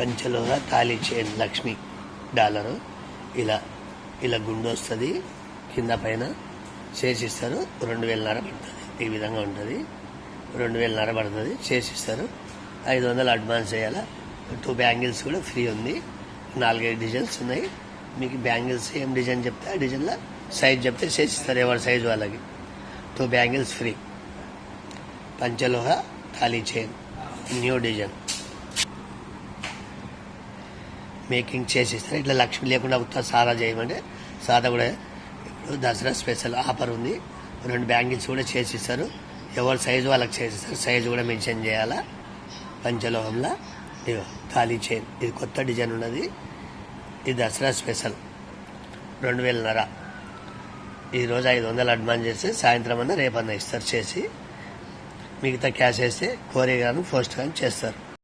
పంచలోహ తాళీ chain Lakshmi dollar. ఇలా ఇలా గుండు వస్తుంది. కింద పైన చేసిస్తారు రెండు వేలన్నర పడుతుంది. ఈ విధంగా ఉంటుంది. రెండు వేలన్నర పడుతుంది. చేసిస్తారు ఐదు వందలు అడ్వాన్స్ చేయాలా? టూ బ్యాంగిల్స్ కూడా ఫ్రీ ఉంది. నాలుగైదు డిజైన్స్ ఉన్నాయి. మీకు బ్యాంగిల్స్ ఏం డిజైన్ చెప్తే ఆ డిజైన్లో సైజ్ చెప్తే చేసిస్తారు ఎవరి సైజ్ వాళ్ళకి. Two bangles free. పంచలోహ ఖాళీ చైన్. New design. మేకింగ్ చేసిస్తారు ఇట్లా లక్ష్మి లేకుండా ఉత్తా సాదా చేయమంటే సాదా కూడా ఇప్పుడు దసరా స్పెషల్ ఆఫర్ ఉంది. రెండు బ్యాంగిల్స్ కూడా చేసిస్తారు. ఎవరి సైజు వాళ్ళకి చేసిస్తారు. సైజు కూడా మెన్షన్ చేయాలా? పంచలోహంలో. ఇగో ఖాళీ చైన్. ఇది కొత్త డిజైన్ ఉన్నది. ఇది దసరా స్పెషల్. రెండు వేలన్నర. ఈరోజు ఐదు వందలు అడ్వాన్స్ చేస్తే సాయంత్రం అన్న రేపన్నా ఇస్తారు చేసి. మిగతా క్యాష్ వేస్తే కోరియర్ కానీ పోస్ట్ కానీ చేస్తారు.